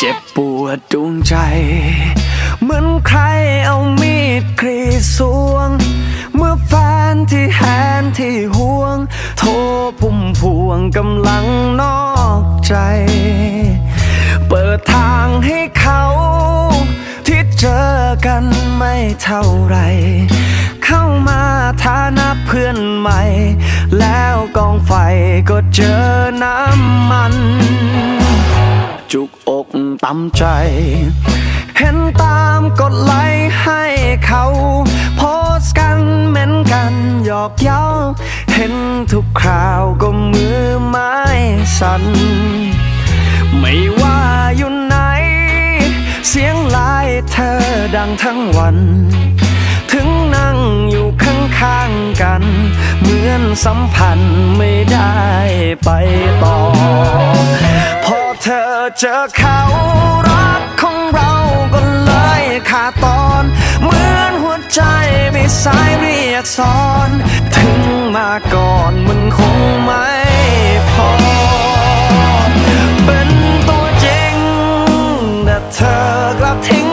เจ็บปวดดวงใจ เหมือนใครเอามีดกรีดสวง เมื่อแฟนที่แหนที่ห่วง โทรพุ่มพวงกำลังนอกใจ เปิดทางให้เขาที่เจอกันไม่เท่าไร เข้ามาฐานะเพื่อนใหม่ แล้วกองไฟก็เจอน้ำมัน จุกอกตำใจ เห็นตามกดไลค์ให้เขา โพสกันเหมือนกันหยอกเย้า เห็นทุกคราวก็มือไม้สั่นไม่ว่าอยู่ไหน เสียงไลายเธอดังทั้งวัน ถึงนั่งอยู่ข้างๆกัน เหมือนสัมพันธ์ไม่ได้ไปต่อ เจอเขารักของเราก็เลยขาดตอนเหมือนหัวใจไม่สายเรียกสอน ถึงมาก่อนมันคงไม่พอ เป็นตัวจริงแต่เธอกลับทิ้ง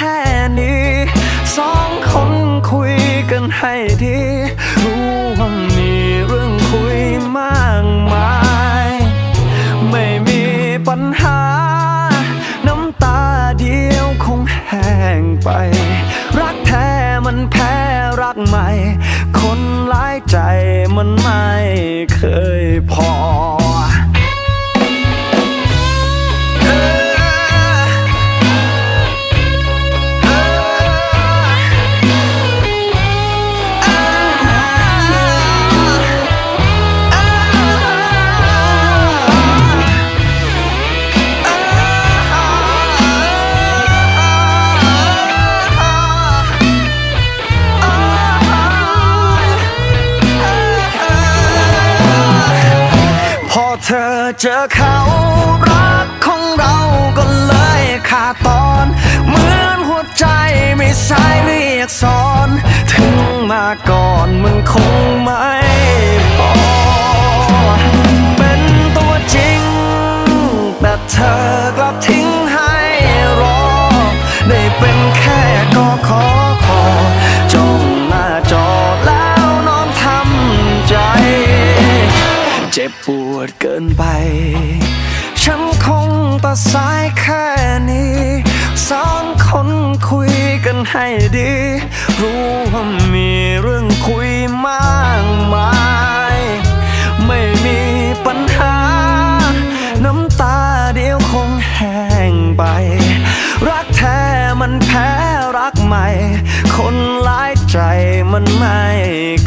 ค่นี้สองคนคุยกันให้ดี รู้ว่ามีเรื่องคุยมากมาย ไม่มีปัญหา น้ำตาเดียวคงแห้งไป รักแท้มันแพ้รักใหม่ คนหลายใจมันไม่เคยพอ เธอเจอเขารักของเราก็เลยขาดตอนเหมือนหัวใจไม่สายเรียกสอน ถึงมาก่อนมันคงไม่พอ วดเกินไป ฉันคงตัดสายแค่นี้สองคนคุยกันให้ดี รู้ว่ามีเรื่องคุยมากมาย ไม่มีปัญหา น้ำตาเดียวคงแห้งไป รักแท้มันแพ้รักใหม่ คนหลายใจมันไม่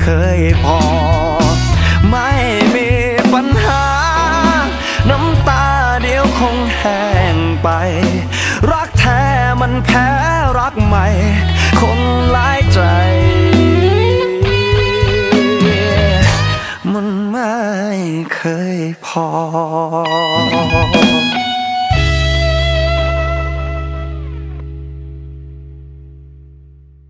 เคยพอ แพ้รักใหม่ คนหลายใจ มันไม่เคยพอ